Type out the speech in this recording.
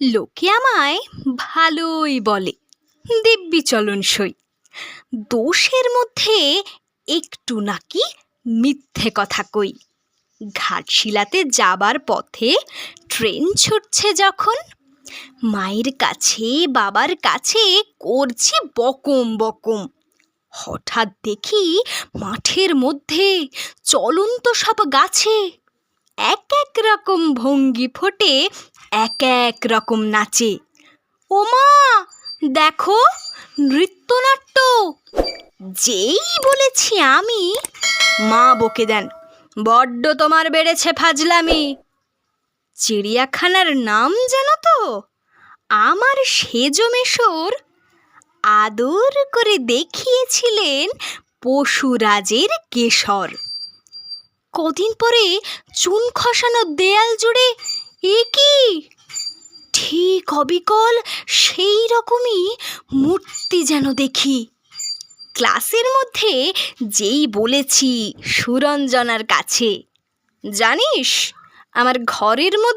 লোকে আমায় ভালোই বলে, দিব্যি চলন সই দোষের মধ্যে একটু নাকি মিথ্যে কথা কই। ঘাটশিলাতে যাবার পথে ট্রেন ছুটছে যখন, মায়ের কাছে, বাবার কাছে করছি বকম বকম। হঠাৎ দেখি মাঠের মধ্যে চলন্ত সব গাছে এক এক রকম ভঙ্গি ফোটে এক এক রকম নাচে। ওমা, দেখো, নৃত্যনাট্য। যেই বলেছি আমি, মা বকে দেন, বড্ড তোমার বেড়েছে ফাজলামি। চিড়িয়াখানার নাম জানো তো? আমার সেজ মেশোর আদর করে দেখিয়েছিলেন পশুরাজের কেশর। কদিন পরে চুন খসানো দেয়াল জুড়ে এ কি? অবিকল সেই রকমই মূর্তি যেন দেখি। ক্লাসের মধ্যে যেই বলেছি সুরঞ্জনার কাছে। জানিস, আমার ঘরের মধ্যে